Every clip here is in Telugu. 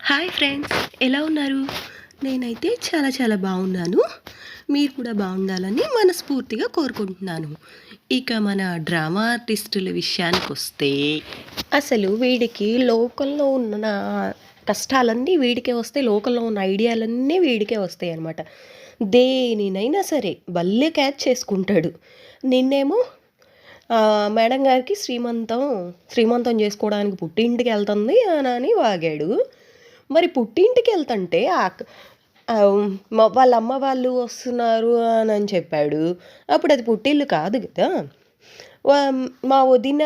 హాయ్ ఫ్రెండ్స్ ఎలా ఉన్నారు? నేనైతే చాలా చాలా బాగున్నాను. మీరు కూడా బాగుండాలని మనస్ఫూర్తిగా కోరుకుంటున్నాను. ఇక మన డ్రామా ఆర్టిస్టుల విషయానికి వస్తే అసలు వీడికి లోకల్లో ఉన్న కష్టాలన్నీ వీడికే వస్తాయి లోకల్లో ఉన్న ఐడియాలన్నీ వీడికే వస్తాయి అన్నమాట. దేనినైనా సరే భలే క్యాచ్ చేసుకుంటాడు. నిన్నేమో మేడం గారికి శ్రీమంతం శ్రీమంతం చేసుకోవడానికి పుట్టింటికి వెళ్తుంది అని వాగాడు. మరి పుట్టింటికి వెళ్తుంటే అక్క- వాళ్ళ అమ్మ వాళ్ళు వస్తున్నారు అని అని చెప్పాడు. అప్పుడు అది పుట్టిల్లు కాదు కదా. మా వదిన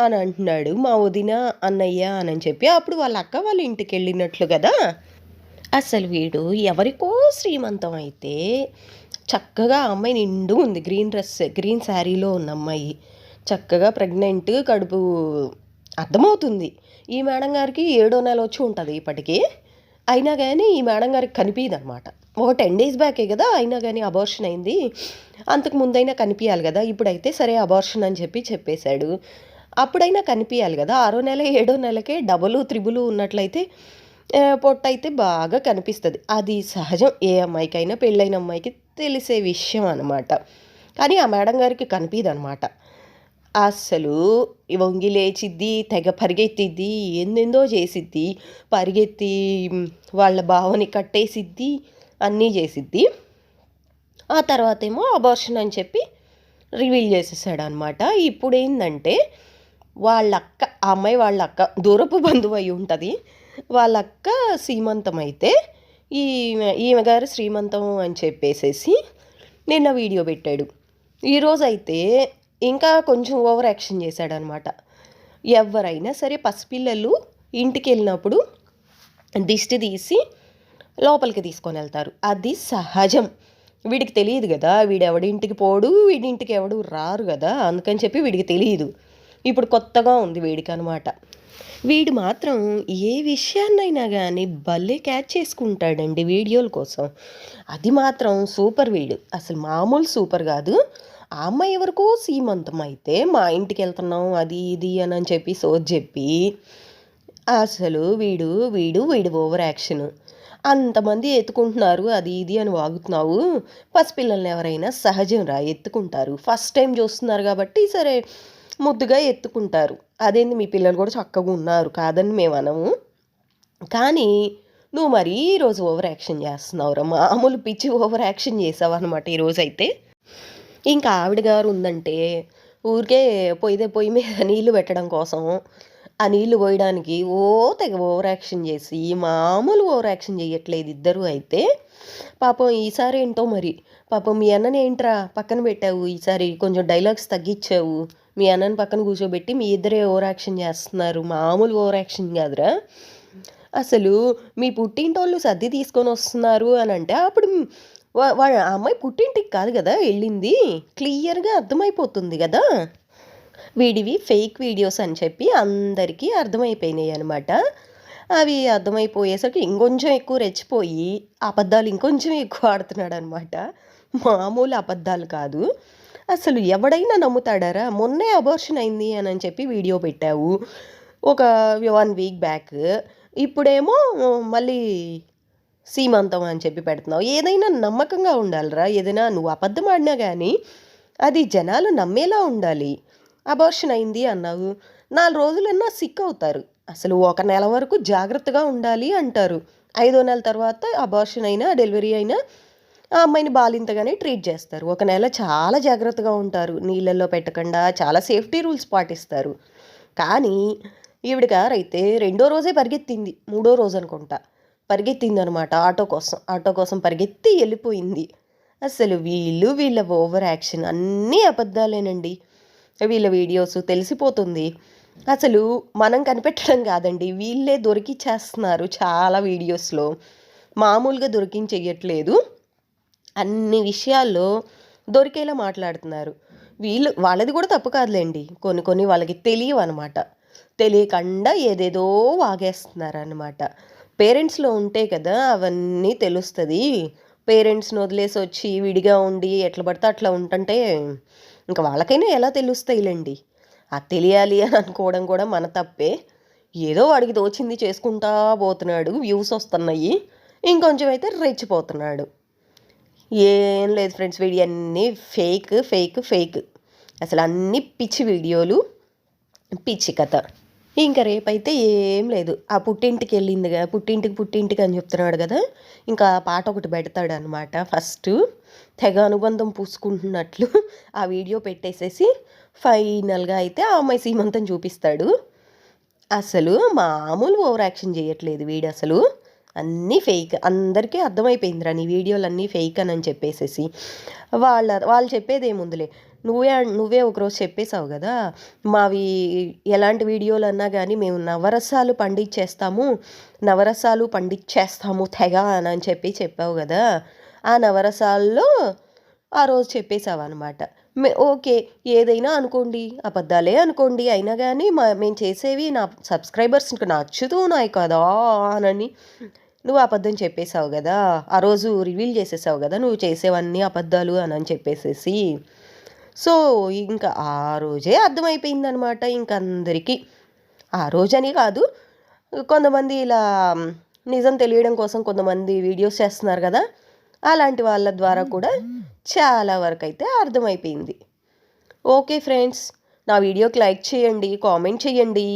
అని అంటున్నాడు. మా వదిన అన్నయ్య అని చెప్పి అప్పుడు వాళ్ళ అక్క వాళ్ళ ఇంటికి వెళ్ళినట్లు కదా. అసలు వీడు ఎవరికో శ్రీమంతం అయితే చక్కగా అమ్మాయి నిండు ఉంది. గ్రీన్ డ్రెస్ గ్రీన్ శారీలో ఉన్న అమ్మాయి. చక్కగా ప్రెగ్నెంట్ కడుపు అర్థమవుతుంది. ఈ మేడం గారికి ఏడో నెల వచ్చి ఉంటుంది ఇప్పటికీ. అయినా కానీ ఈ మేడం గారికి కనిపించదు అనమాట ఒక టెన్ డేస్ బ్యాకే కదా అయినా కానీ అబార్షన్ అయింది. అంతకు ముందైనా కనిపించాలి కదా ఇప్పుడైతే సరే అబార్షన్ అని చెప్పి చెప్పేశాడు. అప్పుడైనా కనిపించాలి కదా ఆరో నెల ఏడో నెలకే డబుల్ త్రిబుల్ ఉన్నట్లయితే పొట్ట అయితే బాగా కనిపిస్తుంది. అది సహజం. ఏ అమ్మాయికైనా పెళ్ళైన అమ్మాయికి తెలిసే విషయం అనమాట కానీ ఆ మేడం గారికి కనిపించదు అనమాట అస్సలు ఈ వంగి లేచిద్ది తెగ పరిగెత్తిద్ది ఎందెందో చేసిద్ది పరిగెత్తి వాళ్ళ బావని కట్టేసిద్ది అన్నీ చేసిద్ది. ఆ తర్వాత ఏమో అబార్షన్ అని చెప్పి రివీల్ చేసేసాడు అనమాట ఇప్పుడు ఏంటంటే వాళ్ళ అక్క ఆ అమ్మాయి వాళ్ళ అక్క దూరపు బంధువు అయి ఉంటుంది. వాళ్ళ అక్క సీమంతం అయితే ఈమె ఈమె గారు శ్రీమంతం అని చెప్పేసేసి నిన్న వీడియో పెట్టాడు. ఈరోజైతే ఇంకా కొంచెం ఓవర్ యాక్షన్ చేశాడనమాట. ఎవరైనా సరే పసిపిల్లలు ఇంటికి వెళ్ళినప్పుడు దిష్టి తీసి లోపలికి తీసుకొని వెళ్తారు. అది సహజం. వీడికి తెలియదు కదా వీడు ఎవడింటికి పోడు వీడి ఇంటికి ఎవడు రారు కదా అందుకని చెప్పి వీడికి తెలియదు. ఇప్పుడు కొత్తగా ఉంది వీడికి అనమాట వీడు మాత్రం ఏ విషయాన్నైనా కానీ భలే క్యాచ్ చేసుకుంటాడండి వీడియోల కోసం. అది మాత్రం సూపర్ వీడు. అసలు మామూలు సూపర్ కాదు. ఆ అమ్మాయి ఎవరికో సీమంతం అయితే మా ఇంటికి వెళ్తున్నాం అది ఇది అని అని చెప్పి సోది చెప్పి అసలు వీడు వీడు వీడు ఓవర్ యాక్షన్. అంతమంది ఎత్తుకుంటున్నారు అది ఇది అని వాగుతున్నావు. పసిపిల్లల్ని ఎవరైనా సహజం రా ఎత్తుకుంటారు. ఫస్ట్ టైం చూస్తున్నారు కాబట్టి సరే ముద్దుగా ఎత్తుకుంటారు. అదేంది మీ పిల్లలు కూడా చక్కగా ఉన్నారు కాదని మేము అనము. కానీ నువ్వు మరీ ఈరోజు ఓవర్ యాక్షన్ చేస్తున్నావురా. మామూలు పిచ్చి ఓవర్ యాక్షన్ చేసావు అనమాట ఈరోజు అయితే ఇంకా ఆవిడ గారు ఉందంటే ఊరికే పొయ్యిదే పొయ్యి మీద నీళ్ళు పెట్టడం కోసం ఆ నీళ్ళు పోయడానికి ఓ తెగ ఓవర్ యాక్షన్ చేసి మామూలు ఓవర్ యాక్షన్ చేయట్లేదు ఇద్దరు అయితే. పాపం ఈసారి ఏంటో మరి. పాపం మీ అన్నని ఏంట్రా పక్కన పెట్టావు? ఈసారి కొంచెం డైలాగ్స్ తగ్గించావు మీ అన్నని పక్కన కూర్చోబెట్టి మీ ఇద్దరే ఓవర్ యాక్షన్ చేస్తున్నారు. మామూలు ఓవర్ యాక్షన్ కాదురా. అసలు మీ పుట్టింటోళ్ళు సర్ది తీసుకొని వస్తున్నారు అని అంటే అప్పుడు వాడు ఆ అమ్మాయి పుట్టింటికి కాదు కదా వెళ్ళింది. క్లియర్గా అర్థమైపోతుంది కదా. వీడివి ఫేక్ వీడియోస్ అని చెప్పి అందరికీ అర్థమైపోయినాయి అనమాట అవి అర్థమైపోయేసరికి ఇంకొంచెం ఎక్కువ రెచ్చిపోయి అబద్ధాలు ఇంకొంచెం ఎక్కువ ఆడుతున్నాడు అనమాట మామూలు అబద్ధాలు కాదు. అసలు ఎవడైనా నమ్ముతాడారా? మొన్నే అబార్షన్ అయింది అని అని చెప్పి వీడియో పెట్టావు. ఒక వన్ వీక్ బ్యాక్. ఇప్పుడేమో మళ్ళీ సీమంతం అని చెప్పి పెడుతున్నావు. ఏదైనా నమ్మకంగా ఉండాలిరా. ఏదైనా నువ్వు అబద్ధం ఆడినా కానీ అది జనాలు నమ్మేలా ఉండాలి. అబార్షన్ అయింది అన్నావు. నాలుగు రోజులన్నా సిక్ అవుతారు. అసలు ఒక నెల వరకు జాగ్రత్తగా ఉండాలి అంటారు. ఐదో నెల తర్వాత అబార్షన్ అయినా డెలివరీ అయినా ఆ అమ్మాయిని బాలింతగానే ట్రీట్ చేస్తారు. ఒక నెల చాలా జాగ్రత్తగా ఉంటారు. నీళ్ళల్లో పెట్టకుండా చాలా సేఫ్టీ రూల్స్ పాటిస్తారు. కానీ ఈవిడ గారైతే రెండో రోజే పరిగెత్తింది. మూడో రోజు అనుకుంటా. పరిగెత్తింది అనమాట ఆటో కోసం. ఆటో కోసం పరిగెత్తి వెళ్ళిపోయింది. అసలు వీళ్ళు వీళ్ళ ఓవర్ యాక్షన్ అన్నీ అబద్ధాలేనండి. వీళ్ళ వీడియోస్ తెలిసిపోతుంది. అసలు మనం కనిపెట్టడం కాదండి. వీళ్ళే దొరికిచ్చేస్తున్నారు చాలా వీడియోస్లో. మామూలుగా దొరికించేయట్లేదు. అన్ని విషయాల్లో దొరికేలా మాట్లాడుతున్నారు. వీళ్ళు వాళ్ళది కూడా తప్పు కాదులేండి. కొన్ని కొన్ని వాళ్ళకి తెలియవు అనమాట తెలియకుండా ఏదేదో వాగేస్తున్నారు అనమాట పేరెంట్స్లో ఉంటే కదా అవన్నీ తెలుస్తుంది. పేరెంట్స్ని వదిలేసి వచ్చి విడిగా ఉండి ఎట్లా పడితే అట్లా ఉంటుంటే ఇంకా వాళ్ళకైనా ఎలా తెలుస్తాయిలేండి అది తెలియాలి అని అనుకోవడం కూడా మన తప్పే. ఏదో వాడికి తోచింది చేసుకుంటా పోతున్నాడు వ్యూస్ వస్తున్నాయి ఇంకొంచెం అయితే రెచ్చిపోతున్నాడు. ఏం లేదు ఫ్రెండ్స్ వీడియో అన్నీ ఫేక్ ఫేక్ ఫేక్. అసలు అన్ని పిచ్చి వీడియోలు పిచ్చి కథ. ఇంకా రేపైతే ఏం లేదు. ఆ పుట్టింటికి వెళ్ళింది కదా పుట్టింటికి పుట్టింటికి అని చెప్తున్నాడు కదా ఇంకా పాట ఒకటి పెడతాడు అనమాట ఫస్ట్. తెగ అనుబంధం పూసుకుంటున్నట్లు ఆ వీడియో పెట్టేసేసి ఫైనల్గా అయితే ఆ అమ్మాయి సీమంతం చూపిస్తాడు. అసలు మామూలు ఓవర్ యాక్షన్ చేయట్లేదు వీడు అసలు. అన్నీ ఫేక్. అందరికీ అర్థమైపోయిందిరా నీ వీడియోలు అన్నీ ఫేక్ అని చెప్పేసేసి. వాళ్ళ వాళ్ళు చెప్పేది ఏముందిలే నువ్వే నువ్వే ఒకరోజు చెప్పేశావు కదా మావి ఎలాంటి వీడియోలు అన్నా కానీ మేము నవరసాలు పండించేస్తాము నవరసాలు పండించేస్తాము తెగ అని చెప్పి చెప్పావు కదా ఆ నవరసాల్లో ఆ రోజు చెప్పేశావు అనమాట మే ఓకే ఏదైనా అనుకోండి అబద్ధాలే అనుకోండి అయినా కానీ మా మేము చేసేవి నా సబ్స్క్రైబర్స్కి నచ్చుతున్నాయి కదా అని నువ్వు అబద్ధం చెప్పేశావు కదా ఆ రోజు రివీల్ చేసేసావు కదా నువ్వు చేసేవన్నీ అబద్ధాలు అని అని చెప్పేసేసి సో ఇంకా ఆ రోజే అర్థమైపోయిందనమాట ఇంక అందరికీ ఆ రోజని కాదు కొంతమంది ఇలా నిజం తెలియడం కోసం కొంతమంది వీడియోస్ చేస్తున్నారు కదా అలాంటి వాళ్ళ ద్వారా కూడా చాలా వరకు అయితే అర్థమైపోయింది. ఓకే ఫ్రెండ్స్ నా వీడియోకి లైక్ చేయండి కామెంట్ చేయండి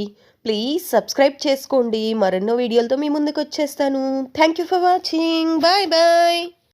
ప్లీజ్ సబ్స్క్రైబ్ చేసుకోండి. మరెన్నో వీడియోలతో మీ ముందుకు వచ్చేస్తాను thank you for watching. Bye bye.